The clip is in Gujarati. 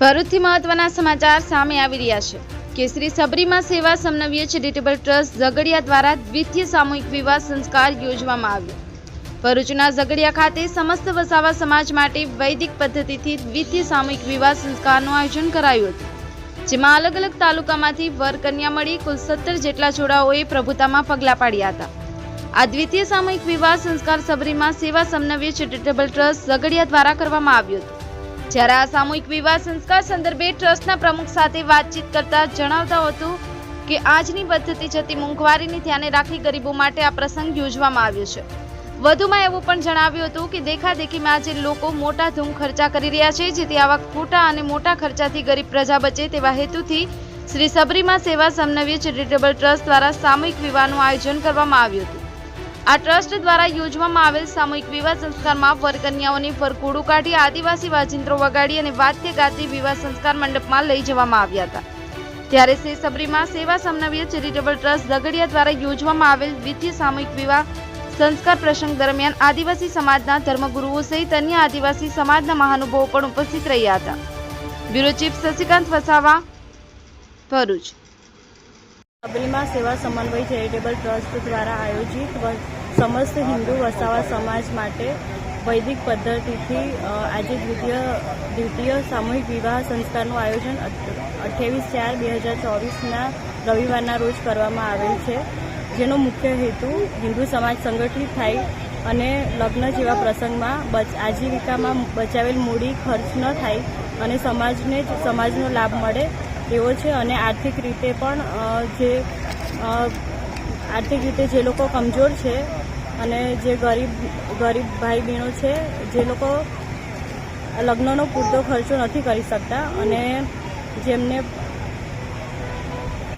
ભરૂચથી મહત્વના સમાચાર સામે આવી રહ્યા છે. કે શ્રી સબરીમાં સેવા સમન્વય ચેરિટેબલ ટ્રસ્ટ ઝઘડિયા દ્વારા દ્વિતીય સામૂહિક વિવાહ સંસ્કાર યોજવામાં આવ્યો. ભરૂચના ઝઘડિયા ખાતે સમસ્ત વસાવા સમાજ માટે વૈદિક પદ્ધતિથી દ્વિતીય સામૂહિક વિવાહ સંસ્કારનું આયોજન કરાયું હતું. જેમાં અલગ અલગ તાલુકામાંથી વર કન્યા મળી કુલ સત્તર જેટલા જોડાઓએ પ્રભુતામાં પગલાં પાડ્યા હતા. આ દ્વિતીય સામૂહિક વિવાહ સંસ્કાર સબરીમાં સેવા સમન્વય ચેરિટેબલ ટ્રસ્ટ ઝઘડિયા દ્વારા કરવામાં આવ્યો હતો. જ્યારે આ સામૂહિક વિવાહ સંસ્કાર સંદર્ભે ટ્રસ્ટના પ્રમુખ સાથે વાતચીત કરતા જણાવતા હતું કે આજની પદ્ધતિ જતી મોંઘવારીને ધ્યાને રાખી ગરીબો માટે આ પ્રસંગ યોજવામાં આવ્યો છે. વધુમાં એવું પણ જણાવ્યું હતું કે દેખાદેખીમાં આજે લોકો મોટા ધૂમ ખર્ચા કરી રહ્યા છે, જેથી આવા ખોટા અને મોટા ખર્ચાથી ગરીબ પ્રજા બચે તેવા હેતુથી શ્રી સબરીમાં સેવા સમન્વય ચેરિટેબલ ટ્રસ્ટ દ્વારા સામૂહિક વિવાહનું આયોજન કરવામાં આવ્યું હતું. આ ટ્રસ્ટ દ્વારા યોજવામાં આવેલ સામૂહિક વિવાહ સંસ્કારમાં વરકન્યાઓની વરઘોડું કાઢી આદિવાસી વાજિંત્રો વગાડી અને વાદ્ય ગાતી વિવાહ સંસ્કાર મંડપમાં લઈ જવામાં આવ્યા હતા. ત્યારે શ્રી સબરીમાં સેવા સમન્વય ચેરિટેબલ ટ્રસ્ટ ઝઘડિયા દ્વારા યોજવામાં આવેલ દ્વિતીય સામૂહિક વિવાહ સંસ્કાર પ્રસંગ દરમિયાન આદિવાસી સમાજના ધર્મગુરુઓ સહિત અન્ય આદિવાસી સમાજના મહાનુભાવો પણ ઉપસ્થિત રહ્યા હતા. Bureau chief Shashikant Vasava, Bharuch. સબરીમાં Seva Samanvay charitable trust દ્વારા આયોજિત સમસ્ત હિન્દુ વસાવા સમાજ માટે વૈદિક પદ્ધતિથી આજે દ્વિતીય દ્વિતીય સામૂહિક વિવાહ સંસ્કારનું આયોજન અઠ્યાવીસ ચાર બે હજાર ચોવીસના રવિવારના રોજ કરવામાં આવેલ છે. જેનો મુખ્ય હેતુ હિન્દુ સમાજ સંગઠિત થાય અને લગ્ન જેવા પ્રસંગમાં આજીવિકામાં બચાવેલ મૂડી ખર્ચ ન થાય અને સમાજને સમાજનો લાભ મળે એવો છે અને આર્થિક રીતે પણ જે આર્થિક રીતે જે લોકો કમજોર છે અને જે ગરીબ ગરીબ ભાઈ બહેનો છે, જે લોકો લગ્નનો પૂરતો ખર્ચો નથી કરી શકતા અને જેમને